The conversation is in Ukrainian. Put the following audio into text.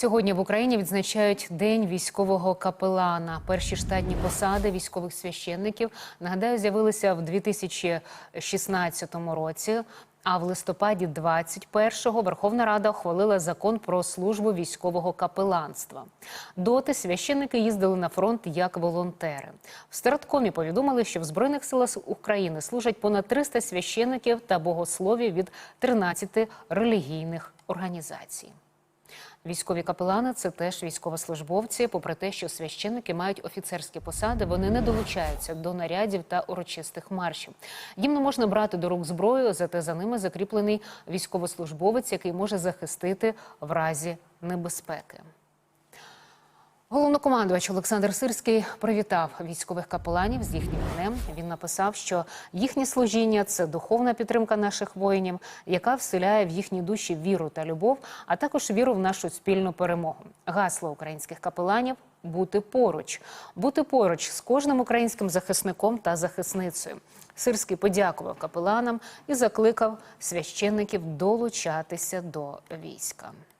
Сьогодні в Україні відзначають День військового капелана. Перші штатні посади військових священників нагадаю з'явилися в 2016 році. А в листопаді 21-го Верховна Рада ухвалила закон про службу військового капеланства. Доти священники їздили на фронт як волонтери. В Старткомі повідомили, що в збройних силах України служать понад 300 священників та богословів від 13 релігійних організацій. Військові капелани це теж військовослужбовці. Попри те, що священники мають офіцерські посади, вони не долучаються до нарядів та урочистих маршів. Їм не можна брати до рук зброю, зате за ними закріплений військовослужбовець, який може захистити в разі небезпеки. Головнокомандувач Олександр Сирський привітав військових капеланів з їхнім днем. Він написав, що їхнє служіння це духовна підтримка наших воїнів, яка вселяє в їхні душі віру та любов, а також віру в нашу спільну перемогу. Гасло українських капеланів бути поруч, бути поруч з кожним українським захисником та захисницею. Сирський подякував капеланам і закликав священників долучатися до війська.